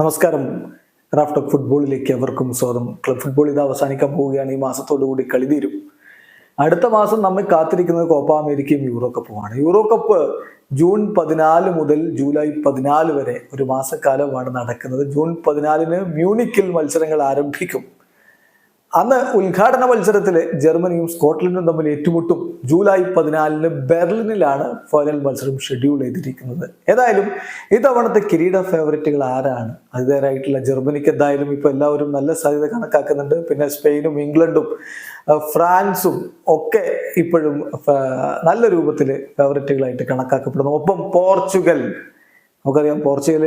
നമസ്കാരം. റാഫ്റ്റോക്ക് ഫുട്ബോളിലേക്ക് അവർക്കും സ്വാഗതം. ക്ലബ് ഫുട്ബോൾ ഇത് അവസാനിക്കാൻ പോവുകയാണ്. ഈ മാസത്തോടുകൂടി കളി തീരും. അടുത്ത മാസം നമ്മെ കാത്തിരിക്കുന്നത് കോപ്പ അമേരിക്കയും യൂറോ കപ്പുമാണ് യൂറോ കപ്പ് ജൂൺ പതിനാല് മുതൽ ജൂലൈ പതിനാല് വരെ ഒരു മാസക്കാലമാണ് നടക്കുന്നത്. ജൂൺ പതിനാലിന് മ്യൂണിക്കിൽ മത്സരങ്ങൾ ആരംഭിക്കും. അന്ന് ഉദ്ഘാടന മത്സരത്തിൽ ജർമ്മനിയും സ്കോട്ട്ലൻഡും തമ്മിൽ ഏറ്റുമുട്ടും. ജൂലൈ പതിനാലിന് ബെർലിനിലാണ് ഫൈനൽ മത്സരം ഷെഡ്യൂൾ ചെയ്തിരിക്കുന്നത്. ഏതായാലും ഇത്തവണത്തെ കിരീട ഫേവറേറ്റുകൾ ആരാണ്? അതിതേരായിട്ടുള്ള ജർമ്മനിക്ക് എന്തായാലും ഇപ്പൊ എല്ലാവരും നല്ല സാധ്യത കണക്കാക്കുന്നുണ്ട്. പിന്നെ സ്പെയിനും ഇംഗ്ലണ്ടും ഫ്രാൻസും ഒക്കെ ഇപ്പോഴും നല്ല രൂപത്തിൽ ഫേവറേറ്റുകളായിട്ട് കണക്കാക്കപ്പെടുന്നു. ഒപ്പം പോർച്ചുഗൽ. നമുക്കറിയാം പോർച്ചുഗൽ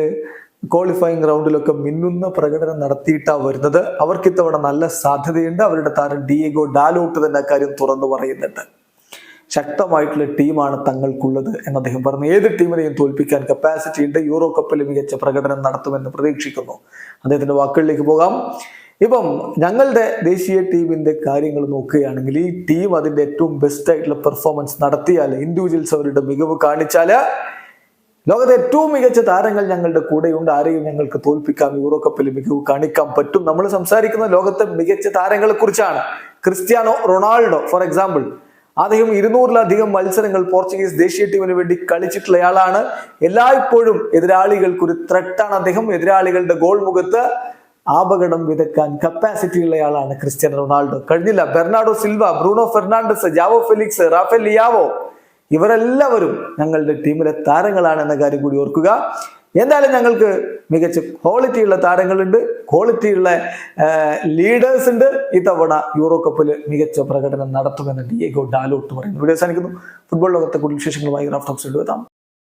ക്വാളിഫയിങ് റൗണ്ടിലൊക്കെ മിന്നുന്ന പ്രകടനം നടത്തിയിട്ടാണ് വരുന്നത്. അവർക്ക് ഇത്തവണ നല്ല സാധ്യതയുണ്ട്. അവരുടെ താരം ഡിയേഗോ ഡാലോട്ട് തന്നെ കാര്യം തുറന്നു പറയുന്നുണ്ട്. ശക്തമായിട്ടുള്ള ടീമാണ് തങ്ങൾക്കുള്ളത് എന്ന് അദ്ദേഹം പറഞ്ഞു. ഏത് ടീമിനെയും തോൽപ്പിക്കാൻ കപ്പാസിറ്റി ഉണ്ട്. യൂറോ കപ്പിൽ മികച്ച പ്രകടനം നടത്തുമെന്ന് പ്രതീക്ഷിക്കുന്നു. അദ്ദേഹത്തിന്റെ വാക്കുകളിലേക്ക് പോകാം. ഇപ്പം ഞങ്ങളുടെ ദേശീയ ടീമിന്റെ കാര്യങ്ങൾ നോക്കുകയാണെങ്കിൽ ഈ ടീം അതിന്റെ ഏറ്റവും ബെസ്റ്റ് ആയിട്ടുള്ള പെർഫോമൻസ് നടത്തിയാൽ ഇൻഡിവിജ്വൽസ് അവരുടെ മികവ് കാണിച്ചാൽ ലോകത്തെ ഏറ്റവും മികച്ച താരങ്ങൾ ഞങ്ങളുടെ കൂടെയുണ്ട്. ആരെയും ഞങ്ങൾക്ക് തോൽപ്പിക്കാം. യൂറോ കപ്പിൽ മികവ് കാണിക്കാൻ പറ്റും. നമ്മൾ സംസാരിക്കുന്ന ലോകത്തെ മികച്ച താരങ്ങളെ കുറിച്ചാണ് ക്രിസ്ത്യാനോ റൊണാൾഡോ ഫോർ എക്സാമ്പിൾ അദ്ദേഹം ഇരുന്നൂറിലധികം മത്സരങ്ങൾ പോർച്ചുഗീസ് ദേശീയ ടീമിന് വേണ്ടി കളിച്ചിട്ടുള്ള കളിച്ചിട്ടുള്ളയാളാണ്. എല്ലായ്പ്പോഴും എതിരാളികൾക്ക് ഒരു ത്രെട്ടാണ് അദ്ദേഹം. എതിരാളികളുടെ ഗോൾ മുഖത്ത് അപകടം വിതക്കാൻ കപ്പാസിറ്റി ആളാണ് ക്രിസ്ത്യാനോ റൊണാൾഡോ. കഴിഞ്ഞില്ല. Bernardo Silva Bruno Fernandes Joao Felix Rafael Leao ഇവരെല്ലാവരും ഞങ്ങളുടെ ടീമിലെ താരങ്ങളാണ് എന്ന കാര്യം കൂടി ഓർക്കുക. എന്തായാലും ഞങ്ങൾക്ക് മികച്ച ക്വാളിറ്റിയുള്ള താരങ്ങളുണ്ട്. ക്വാളിറ്റിയുള്ള ലീഡേഴ്സ് ഉണ്ട്. ഇത്തവണ യൂറോ കപ്പിൽ മികച്ച പ്രകടനം നടത്തുമെന്ന് ഡിയേഗോ ഡാലോട്ട് പറയുന്നു. ഇവിടെ അവസാനിക്കുന്നു. ഫുട്ബോൾ ലോകത്തെ കൂടുതൽ വിശേഷങ്ങളുമായി റാഫ്റ്റോക്സ് എത്താം.